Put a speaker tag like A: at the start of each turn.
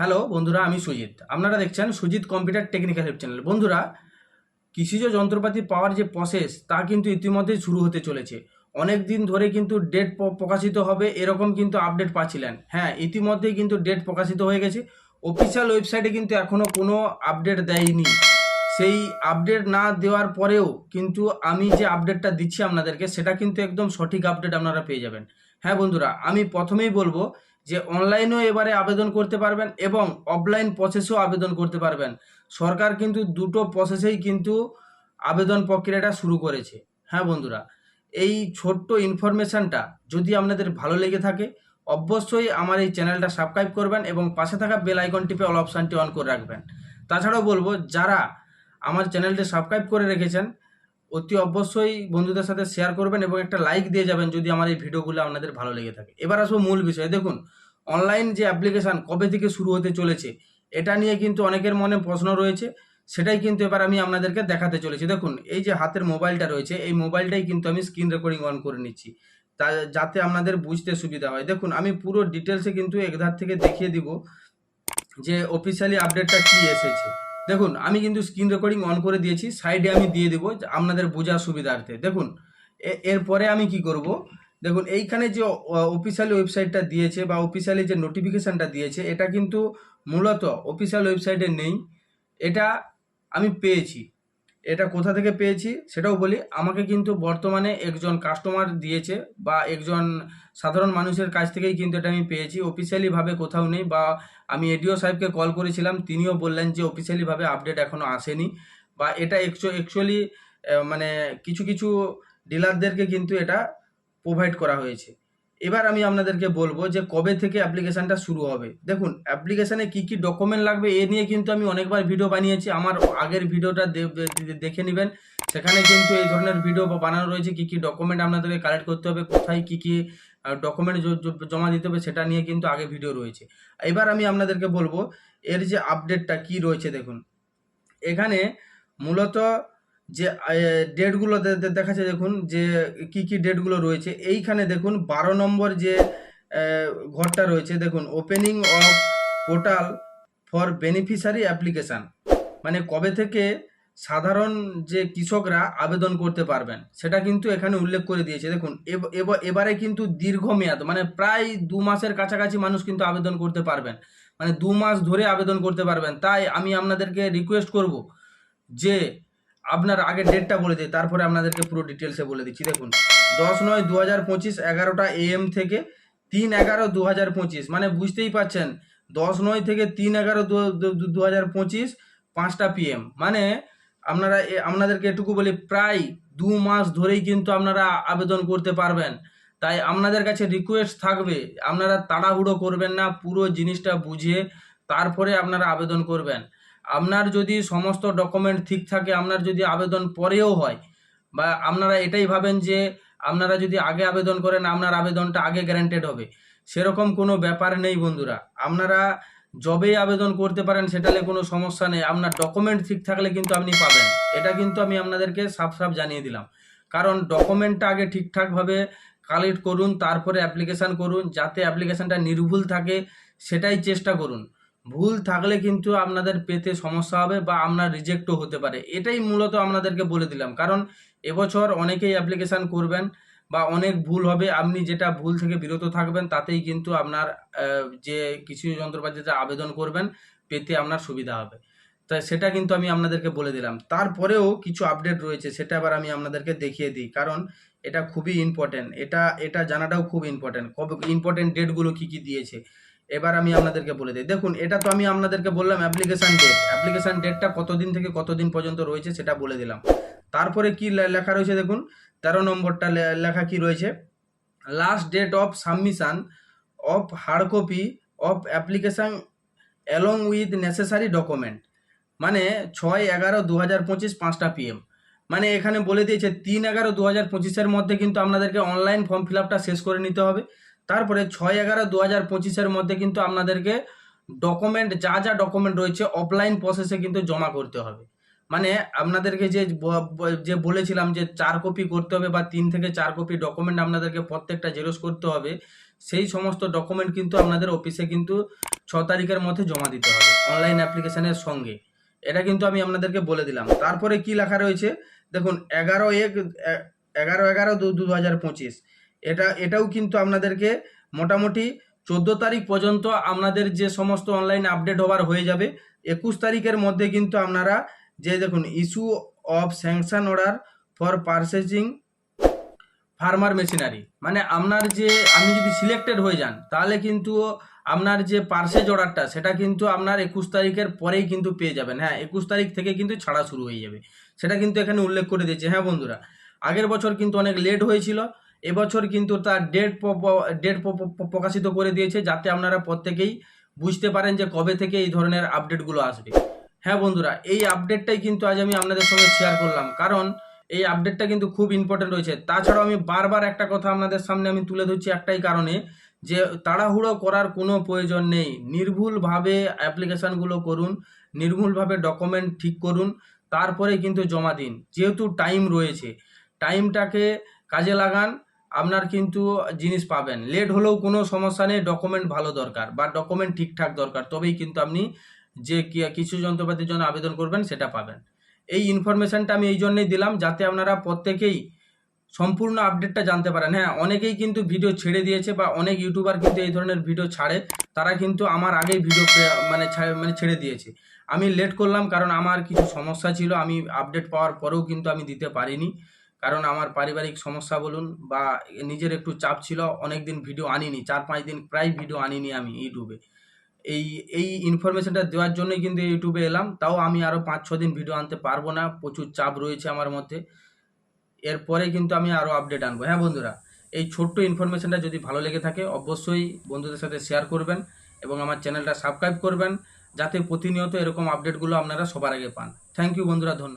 A: Hello বন্ধুরা, আমি সুজিত। আপনারা দেখছেন Sujit computer technical help channel. বন্ধুরা, কৃষিজ যন্ত্রপাতি পাওয়ার যে প্রসেস তা কিন্তু ইতিমধ্যেই শুরু হতে চলেছে। অনেক দিন ধরে কিন্তু ডেট প্রকাশিত হবে, এরকম কিন্তু আপডেট পাচ্ছিলেন। হ্যাঁ ইতিমধ্যেই কিন্তু ডেট প্রকাশিত হয়ে গেছে। অফিসিয়াল ওয়েবসাইটে কিন্তু এখনও কোনো আপডেট দেয়নি। সেই আপডেট না দেওয়ার পরেও কিন্তু আমি যে আপডেটটা দিচ্ছি আপনাদেরকে, সেটা কিন্তু একদম সঠিক আপডেট আপনারা পেয়ে যাবেন। হ্যাঁ বন্ধুরা, আমি প্রথমেই বলব যে অনলাইনেও এবারে আবেদন করতে পারবেন এবং অফলাইন প্রসেসেও আবেদন করতে পারবেন। সরকার কিন্তু দুটো প্রসেসেই কিন্তু আবেদন প্রক্রিয়াটা শুরু করেছে। হ্যাঁ বন্ধুরা, এই ছোট্ট ইনফরমেশানটা যদি আপনাদের ভালো লেগে থাকে, অবশ্যই আমার এই চ্যানেলটা সাবস্ক্রাইব করবেন এবং পাশে থাকা বেল আইকন টিপে অল অপশানটি অন করে রাখবেন। তাছাড়াও বলব, যারা আমার চ্যানেলটি সাবস্ক্রাইব করে রেখেছেন অতি অবশ্যই বন্ধুদের সাথে শেয়ার করবেন এবং একটা লাইক দিয়ে যাবেন যদি আমার এই ভিডিওগুলো আপনাদের ভালো লেগে থাকে। এবার আসব মূল বিষয়। দেখুন অনলাইন যে অ্যাপ্লিকেশান কবে থেকে শুরু হতে চলেছে, এটা নিয়ে কিন্তু অনেকের মনে প্রশ্ন রয়েছে। সেটাই কিন্তু এবার আমি আপনাদেরকে দেখাতে চলেছি। দেখুন, এই যে হাতের মোবাইলটা রয়েছে, এই মোবাইলটাই কিন্তু আমি স্ক্রিন রেকর্ডিং অন করে নিচ্ছি। তা যাতে আপনাদের বুঝতে সুবিধা হয়। দেখুন, আমি পুরো ডিটেলসে কিন্তু একধার থেকে দেখিয়ে দিব যে অফিসিয়ালি আপডেটটা কি এসেছে। দেখুন, আমি কিন্তু স্ক্রিন রেকর্ডিং অন করে দিয়েছি সাইডে আমি দিয়ে দেবো আপনাদের বোঝার সুবিধার্থে। দেখুন এরপরে আমি কি করব? দেখুন, এইখানে যে অফিসিয়ালি ওয়েবসাইটটা দিয়েছে বা অফিসিয়ালি যে নোটিফিকেশানটা দিয়েছে, এটা কিন্তু মূলত অফিসিয়াল ওয়েবসাইটে নেই। এটা আমি পেয়েছি। এটা কোথা থেকে পেয়েছি সেটাও বলি। আমাকে কিন্তু বর্তমানে একজন কাস্টমার দিয়েছে বা একজন সাধারণ মানুষের কাছ থেকেই কিন্তু এটা আমি পেয়েছি। অফিসিয়ালিভাবে কোথাও নেই বা আমি এডিও সাহেবকে কল করেছিলাম, তিনিও বললেন যে অফিসিয়ালিভাবে আপডেট এখনও আসেনি বা এটা অ্যাকচুয়ালি মানে কিছু কিছু ডিলারদেরকে কিন্তু এটা প্রোভাইড করা হয়েছে। এবার আমি আপনাদেরকে বলব যে কবে থেকে অ্যাপ্লিকেশানটা শুরু হবে। দেখুন, অ্যাপ্লিকেশানে কী কী ডকুমেন্ট লাগবে এ নিয়ে কিন্তু আমি অনেকবার ভিডিও বানিয়েছি। আমার আগের ভিডিওটা দেখে নেবেন। সেখানে কিন্তু এই ধরনের ভিডিও বানানো রয়েছে কী কী ডকুমেন্ট আপনাদেরকে কালেক্ট করতে হবে, কোথায় কী কী ডকুমেন্ট জমা দিতে হবে সেটা নিয়ে কিন্তু আগে ভিডিও রয়েছে। এবার আমি আপনাদেরকে বলব এর যে আপডেটটা কি রয়েছে দেখুন। এখানে মূলত যে ডেটগুলো দেখাচ্ছে দেখুন যে, কি কি ডেটগুলো রয়েছে। এইখানে দেখুন বারো নম্বর যে ঘরটা রয়েছে, দেখুন opening of portal for beneficiary application মানে কবে থেকে সাধারণ যে কৃষকরা আবেদন করতে পারবেন, সেটা কিন্তু এখানে উল্লেখ করে দিয়েছে। দেখুন, এব- এব- এবারে কিন্তু দীর্ঘমেয়াদ মানে প্রায় দু মাসের কাছাকাছি মানুষ কিন্তু আবেদন করতে পারবেন। মানে দু মাস ধরে আবেদন করতে পারবেন। তাই আমি আপনাদেরকে রিকোয়েস্ট করব যে আপনার আগে ডেটটা বলে দিই, তারপরে আপনাদেরকে পুরো ডিটেলসে বলে দিচ্ছি। দেখুন, দশ নয় দু হাজার পঁচিশ এগারোটা এএম থেকে তিন এগারো দু হাজার পঁচিশ মানে বুঝতেই পারছেন দশ নয় থেকে তিন এগারো দু হাজার পঁচিশ, পাঁচটা পিএম মানে আপনারা আপনাদেরকে এটুকু বলি, প্রায় দু মাস ধরেই কিন্তু আপনারা আবেদন করতে পারবেন। তাই আপনাদের কাছে রিকোয়েস্ট থাকবে, আপনারা তাড়াহুড়ো করবেন না, পুরো জিনিসটা বুঝে তারপরে আপনারা আবেদন করবেন। আপনার যদি সমস্ত ডকুমেন্ট ঠিক থাকে, আপনার যদি আবেদন পরেও হয়, বা আপনারা এটাই ভাবেন যে আপনারা যদি আগে আবেদন করেন, আপনার আবেদনটা আগে গ্যারান্টেড হবে। সেরকম কোনো ব্যাপার নেই বন্ধুরা। আপনারা যবেই আবেদন করতে পারেন সেটালে কোনো সমস্যা নেই। আপনার ডকুমেন্ট ঠিক থাকলে কিন্তু আপনি পাবেন। এটা কিন্তু আমি আপনাদেরকে সাফ সাফ জানিয়ে দিলাম। কারণ ডকুমেন্টটা আগে ঠিকঠাকভাবে কালেক্ট করুন, তারপরে অ্যাপ্লিকেশান করুন, যাতে অ্যাপ্লিকেশানটা নির্ভুল থাকে, সেটাই চেষ্টা করুন। ভুল থাকলে কিন্তু আপনাদের পেতে সমস্যা হবে বা আপনার রিজেক্টও হতে পারে। এটাই মূলত আপনাদেরকে বলে দিলাম। কারণ এবছর অনেকেই অ্যাপ্লিকেশান করবেন বা অনেক ভুল হবে, আপনি যেটা ভুল থেকে বিরত থাকবেন তাতেই কিন্তু আপনার যে কিছু যন্ত্রপাতিতে আবেদন করবেন, পেতে আপনার সুবিধা হবে। তাই সেটা কিন্তু আমি আপনাদেরকে বলে দিলাম। তারপরেও কিছু আপডেট রয়েছে, সেটা আবার আমি আপনাদেরকে দেখিয়ে দিই। কারণ এটা খুবই ইম্পর্টেন্ট এটা এটা জানাটাও খুব ইম্পর্টেন্ট কবে ইম্পর্টেন্ট ডেটগুলো কী কী দিয়েছে? এবার আমি আপনাদেরকে বলে দিই। দেখুন, এটা তো আমি আপনাদেরকে বললাম অ্যাপ্লিকেশান ডেট অ্যাপ্লিকেশান ডেটটা কতদিন থেকে কতদিন পর্যন্ত রয়েছে সেটা বলে দিলাম। তারপরে কি লেখা রয়েছে দেখুন? তেরো নম্বরটা লেখা কি রয়েছে? Last date of submission of hard copy of application along with necessary document মানে ছয় এগারো দু হাজার পঁচিশ পাঁচটা পিএম মানে এখানে বলে দিয়েছে, তিন এগারো দু হাজার পঁচিশের মধ্যে কিন্তু আপনাদেরকে অনলাইন ফর্ম ফিল শেষ করে নিতে হবে। তারপরে ছয় এগারো দু হাজার পঁচিশের মধ্যে কিন্তু আপনাদেরকে ডকুমেন্ট যা যা ডকুমেন্ট রয়েছে অফলাইন প্রসেসে কিন্তু জমা করতে হবে। মানে আপনাদেরকে যে যে বলেছিলাম যে চার কপি করতে হবে বা তিন থেকে চার কপি ডকুমেন্ট আপনাদেরকে প্রত্যেকটা জেরক্স করতে হবে, সেই সমস্ত ডকুমেন্ট কিন্তু আপনাদের অফিসে কিন্তু ছ তারিখের মধ্যে জমা দিতে হবে অনলাইন অ্যাপ্লিকেশনের সঙ্গে। এটা কিন্তু আমি আপনাদেরকে বলে দিলাম। তারপরে কি লেখা রয়েছে? দেখুন, এগারো এক, এগারো এগারো দু দু হাজার পঁচিশ। এটা, এটাও কিন্তু আপনাদেরকে মোটামুটি চোদ্দ তারিখ পর্যন্ত আপনাদের যে সমস্ত অনলাইন আপডেট হওয়ার হয়ে যাবে, একুশ তারিখের মধ্যে কিন্তু আপনারা যে দেখুন issue of sanction order for purchasing farmer machinery মানে আপনার যে, আপনি যদি সিলেক্টেড হয়ে যান, তাহলে কিন্তু আপনার যে পার্সেজ অর্ডারটা সেটা কিন্তু আপনার একুশ তারিখের পরেই কিন্তু পেয়ে যাবেন। হ্যাঁ একুশ তারিখ থেকে কিন্তু ছাড়া শুরু হয়ে যাবে। সেটা কিন্তু এখানে উল্লেখ করে দিয়েছে। হ্যাঁ বন্ধুরা, আগের বছর কিন্তু অনেক লেট হয়েছিল। এবছর কিন্তু তার ডেট ডেট প্রকাশিত করে দিয়েছে যাতে আপনারা প্রত্যেকেই বুঝতে পারেন যে কবে থেকে এই ধরনের আপডেটগুলো আসবে। হ্যাঁ বন্ধুরা, এই আপডেটটাই কিন্তু আজ আমি আপনাদের সঙ্গে শেয়ার করলাম। কারণ এই আপডেটটা কিন্তু খুব ইম্পর্টেন্ট রয়েছে। তাছাড়াও আমি বারবার একটা কথা আপনাদের সামনে আমি তুলে ধরছি একটাই কারণে যে তাড়াহুড়ো করার কোনো প্রয়োজন নেই। নির্ভুলভাবে অ্যাপ্লিকেশানগুলো করুন, নির্ভুলভাবে ডকুমেন্ট ঠিক করুন, তারপরে কিন্তু জমা দিন। যেহেতু টাইম রয়েছে টাইমটাকে কাজে লাগান আপনার কিন্তু জিনিস পাবেন। লেট হলেও কোনো সমস্যা নেই ডকুমেন্ট ভালো দরকার বা ডকুমেন্ট ঠিকঠাক দরকার, তবেই কিন্তু আপনি যে কিছু যন্ত্রপাতির জন্য আবেদন করবেন সেটা পাবেন। এই ইনফরমেশনটা আমি এই জন্যই দিলাম যাতে আপনারা প্রত্যেকেই সম্পূর্ণ আপডেটটা জানতে পারেন। হ্যাঁ অনেকেই কিন্তু ভিডিও ছেড়ে দিয়েছে বা অনেক ইউটিউবার কিন্তু এই ধরনের ভিডিও ছাড়ে, তারা কিন্তু আমার আগেই ভিডিও মানে মানে ছেড়ে দিয়েছে। আমি লেট করলাম কারণ আমার কিছু সমস্যা ছিল, আমি আপডেট পাওয়ার পরেও কিন্তু আমি দিতে পারিনি। কারণ আমার পারিবারিক সমস্যা বলুন বা নিজের একটু চাপ ছিল অনেক দিন ভিডিও আনিনি, চার পাঁচ দিন প্রায় ভিডিও আনিনি আমি ইউটিউবে। এই এই ইনফরমেশনটা দেওয়ার জন্যই কিন্তু ইউটিউবে এলাম, তাও আমি আরও পাঁচ ছ দিন ভিডিও আনতে পারব না, প্রচুর চাপ রয়েছে আমার মধ্যে। এরপরে কিন্তু আমি আরও আপডেট আনব। হ্যাঁ বন্ধুরা, এই ছোট্ট ইনফরমেশনটা যদি ভালো লেগে থাকে, অবশ্যই বন্ধুদের সাথে শেয়ার করবেন এবং আমার চ্যানেলটা সাবস্ক্রাইব করবেন, যাতে প্রতিনিয়ত এরকম আপডেটগুলো আপনারা সবার আগে পান। থ্যাংক ইউ বন্ধুরা, ধন্যবাদ।